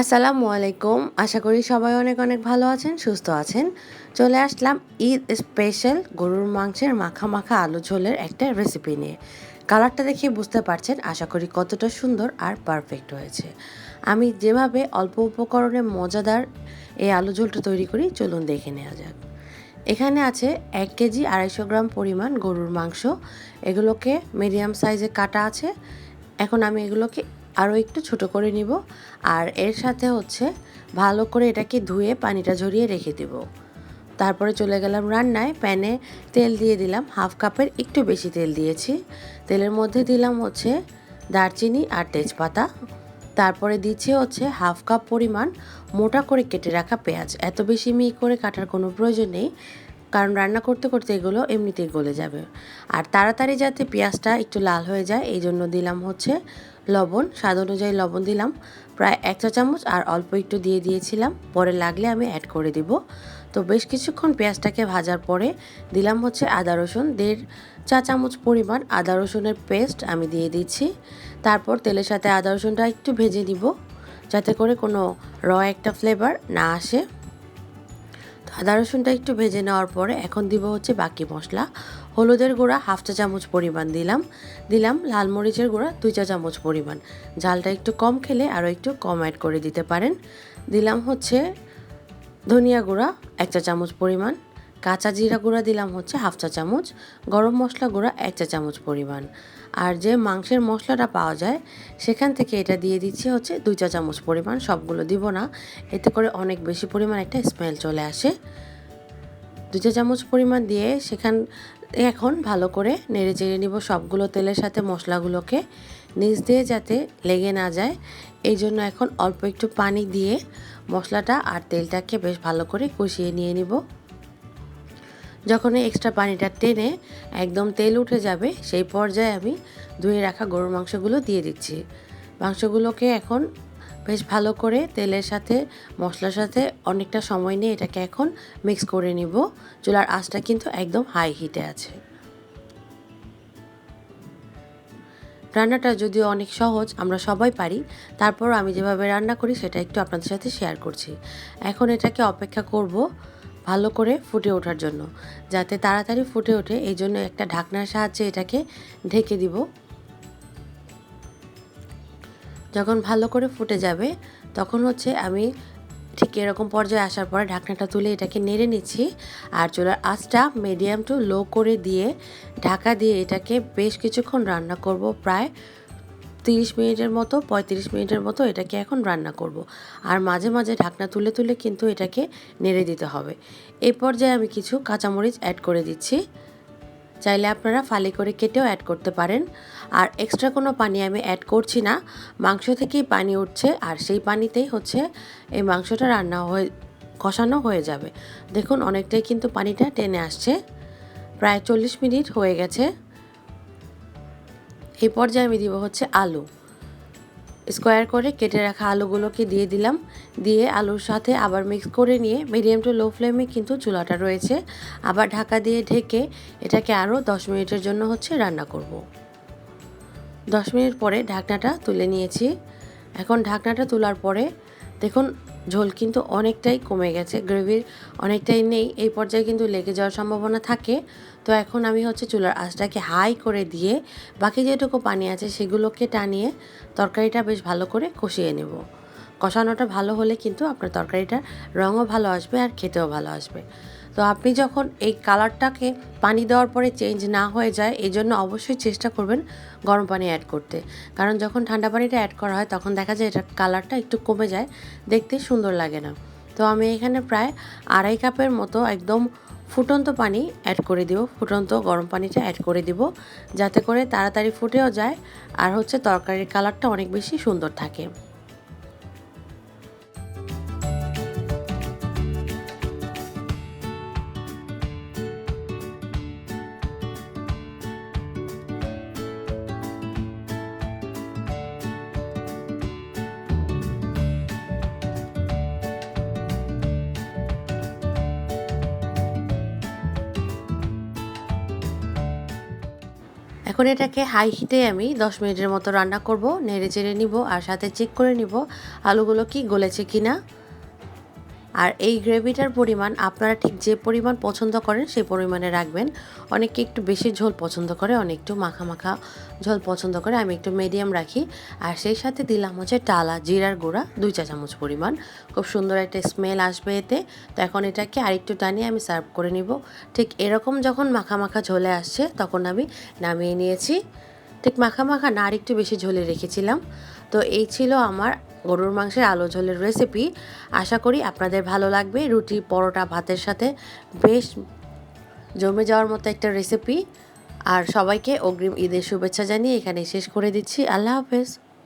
আসসালামু আলাইকুম আশা করি সবাই অনেক অনেক ভালো আছেন, সুস্থ আছেন। চলে আসলাম ঈদ স্পেশাল গরুর মাংসের মাখা মাখা আলু ঝোলের একটা রেসিপি নিয়ে। কালারটা দেখে বুঝতে পারছেন, আশা করি কতটা সুন্দর আর পারফেক্ট হয়েছে। আমি যেভাবে অল্প উপকরণে মজাদার এই আলু ঝোলটা তৈরি করি, চলুন দেখে নেওয়া যাক। এখানে আছে এক কেজি আড়াইশো গ্রাম পরিমাণ গরুর মাংস। এগুলোকে মিডিয়াম সাইজে কাটা আছে। এখন আমি এগুলোকে আরও একটু ছোট করে নিব আর এর সাথে হচ্ছে ভালো করে এটাকে ধুয়ে পানিটা ঝরিয়ে রেখে দেব। তারপরে চলে গেলাম রান্নায়, প্যানে তেল দিয়ে দিলাম, হাফ কাপের একটু বেশি তেল দিয়েছি। তেলের মধ্যে দিলাম হচ্ছে দারচিনি আর তেজপাতা। তারপরে দিচ্ছি হচ্ছে হাফ কাপ পরিমাণ মোটা করে কেটে রাখা পেঁয়াজ। এত বেশি মিহি করে কাটার কোনো প্রয়োজন নেই। কারণ রান্না করতে করতে এগুলো এমনিতেই গলে যাবে। আর তাড়াতাড়ি যাতে পেঁয়াজটা একটু লাল হয়ে যায় এই জন্য দিলাম হচ্ছে লবণ। স্বাদ অনুযায়ী লবণ দিলাম। প্রায় এক চা চামচ আর অল্প একটু দিয়ে দিয়েছিলাম। পরে লাগলে আমি অ্যাড করে দিব। তো বেশ কিছুক্ষণ পেঁয়াজটাকে ভাজার পরে দিলাম হচ্ছে আদা রসুন। দেড় চা চামচ পরিমাণ আদা রসুনের পেস্ট আমি দিয়ে দিচ্ছি। তারপর তেলের সাথে আদা রসুনটা একটু ভেজে দিব। যাতে করে কোনো র একটা ফ্লেভার না আসে। আদা রসুনটা একটু ভেজে নেওয়ার পরে এখন দিব হচ্ছে বাকি মশলা। হলুদের গুঁড়া হাফ চা চামচ পরিমাণ দিলাম। দিলাম লাল মরিচের গুঁড়া দুই চা চামচ পরিমাণ। ঝালটা একটু কম খেলে আরও একটু কম অ্যাড করে দিতে পারেন। দিলাম হচ্ছে ধনিয়া গুঁড়া এক চা চামচ পরিমাণ। কাঁচা জিরা গুঁড়া দিলাম হচ্ছে হাফ চা চামচ, গরম মশলা গুঁড়া এক চা চামচ পরিমাণ। আর যে মাংসের মশলাটা পাওয়া যায়, সেখান থেকে এটা দিয়ে দিচ্ছি হচ্ছে দুই চা চামচ পরিমাণ, সবগুলো দিব না। এতে করে অনেক বেশি পরিমাণ একটা স্মেল চলে আসে। দু চা চামচ পরিমাণ দিয়ে সেখান, এখন ভালো করে নেড়ে চেড়ে নিব সবগুলো তেলের সাথে মশলাগুলোকে। নিচ দিয়ে যাতে লেগে না যায়, এই জন্য এখন অল্প একটু পানি দিয়ে মশলাটা আর তেলটাকে বেশ ভালো করে কষিয়ে নিয়ে নিব। যখন এক্সট্রা পানিটা টেনে একদম তেল উঠে যাবে, সেই পর্যায়ে আমি ধুয়ে রাখা গরুর মাংসগুলো দিয়ে দিচ্ছি। মাংসগুলোকে এখন বেশ ভালো করে তেলের সাথে, মশলার সাথে অনেকটা সময় নিয়ে এটাকে এখন মিক্স করে নিব। চুলার আঁচটা কিন্তু একদম হাই হিটে আছে। রান্নাটা যদিও অনেক সহজ, আমরা সবাই পারি। তারপর আমি যেভাবে রান্না করি, সেটা একটু আপনাদের সাথে শেয়ার করছি। এখন এটাকে অপেক্ষা করব ভালো করে ফুটে ওঠার জন্য। যাতে তাড়াতাড়ি ফুটে ওঠে, এই জন্য একটা ঢাকনার সাহায্যে এটাকে ঢেকে দিব। যখন ভালো করে ফুটে যাবে, তখন হচ্ছে আমি ঠিক এরকম পর্যায়ে আসার পরে ঢাকনাটা তুলে এটাকে নেড়ে নিচ্ছি আর চুলার আঁচটা মিডিয়াম টু লো করে দিয়ে ঢাকা দিয়ে এটাকে বেশ কিছুক্ষণ রান্না করব প্রায় তিরিশ মিনিটের মতো, পঁয়ত্রিশ মিনিটের মতো এটাকে এখন রান্না করব। আর মাঝে মাঝে ঢাকনা তুলে তুলে কিন্তু এটাকে নেড়ে দিতে হবে। এই পর্যায়ে আমি কিছু কাঁচামরিচ অ্যাড করে দিচ্ছি। চাইলে আপনারা ফালি করে কেটেও অ্যাড করতে পারেন। আর এক্সট্রা কোনো পানি আমি অ্যাড করছি না। মাংস থেকেই পানি উঠছে আর সেই পানিতেই হচ্ছে এই মাংসটা রান্না হয়ে, কষানো হয়ে যাবে। দেখুন অনেকটাই কিন্তু পানিটা টেনে আসছে। প্রায় চল্লিশ মিনিট হয়ে গেছে। এই পর্যায়ে আমি দিব হচ্ছে আলু। স্কোয়ার করে কেটে রাখা আলুগুলোকে দিয়ে দিলাম। দিয়ে আলুর সাথে আবার মিক্স করে নিয়ে মিডিয়াম টু লো ফ্লেমে কিন্তু চুলাটা রয়েছে। আবার ঢাকা দিয়ে ঢেকে এটাকে আরও দশ মিনিটের জন্য হচ্ছে রান্না করব। দশ মিনিট পরে ঢাকনাটা তুলে নিয়েছি। এখন ঢাকনাটা তোলার পরে দেখুন ঝোল কিন্তু অনেকটাই কমে গেছে, গ্রেভির অনেকটাই নেই, এই পর্যায়ে কিন্তু লেগে যাওয়ার সম্ভাবনা থাকে। তো এখন আমি হচ্ছে চুলার আঁচটাকে হাই করে দিয়ে বাকি যেটুকু পানি আছে সেগুলোকে টানিয়ে তরকারিটা বেশ ভালো করে কষিয়ে নেব। কষানোটা ভালো হলে কিন্তু আপনার তরকারিটার রঙও ভালো আসবে আর খেতেও ভালো আসবে। তো আপনি যখন এই কালারটাকে পানি দেওয়ার পরে চেঞ্জ না হয়ে যায়, এই জন্য অবশ্যই চেষ্টা করবেন গরম পানি অ্যাড করতে। কারণ যখন ঠান্ডা পানিটা অ্যাড করা হয়, তখন দেখা যায় এটার কালারটা একটু কমে যায়, দেখতে সুন্দর লাগে না। তো আমি এখানে প্রায় আড়াই কাপের মতো একদম ফুটন্ত পানি অ্যাড করে দিব, ফুটন্ত গরম পানিটা অ্যাড করে দিব, যাতে করে তাড়াতাড়ি ফুটেও যায়, আর হচ্ছে তরকারির কালারটা অনেক বেশি সুন্দর থাকে। এখন এটাকে হাই হিটে আমি 10 মিনিটের মতো রান্না করব, নেড়ে চেড়ে নিব আর সাথে চেক করে নিব আলুগুলো কি গলেছে কিনা। আর এই গ্রেভিটার পরিমাণ আপনারা ঠিক যে পরিমাণ পছন্দ করেন সেই পরিমাণে রাখবেন। অনেকে একটু বেশি ঝোল পছন্দ করে, অনেক একটু মাখা মাখা ঝোল পছন্দ করে। আমি একটু মিডিয়াম রাখি। আর সেই সাথে দিলাম হচ্ছে টালা জিরার গুঁড়া, দুই চা চামচ পরিমাণ। খুব সুন্দর একটা স্মেল আসবে এতে। তো এখন এটাকে আরেকটু টানিয়ে আমি সার্ভ করে নিব। ঠিক এরকম যখন মাখা মাখা ঝোলে আসছে, তখন আমি নামিয়ে নিয়েছি। ঠিক মাখা মাখা না, আরেকটু বেশি ঝোলে রেখেছিলাম। তো এই ছিল আমার গরুর মাংসের আলো ঝোলের রেসিপি আশা করি আপনাদের ভালো লাগবে। রুটি, পরোটা, ভাতের সাথে বেশ জমে যাওয়ার মতো একটা রেসিপি আর সবাইকে অগ্রিম ঈদের শুভেচ্ছা জানিয়ে এখানে শেষ করে দিচ্ছি। আল্লাহ হাফেজ।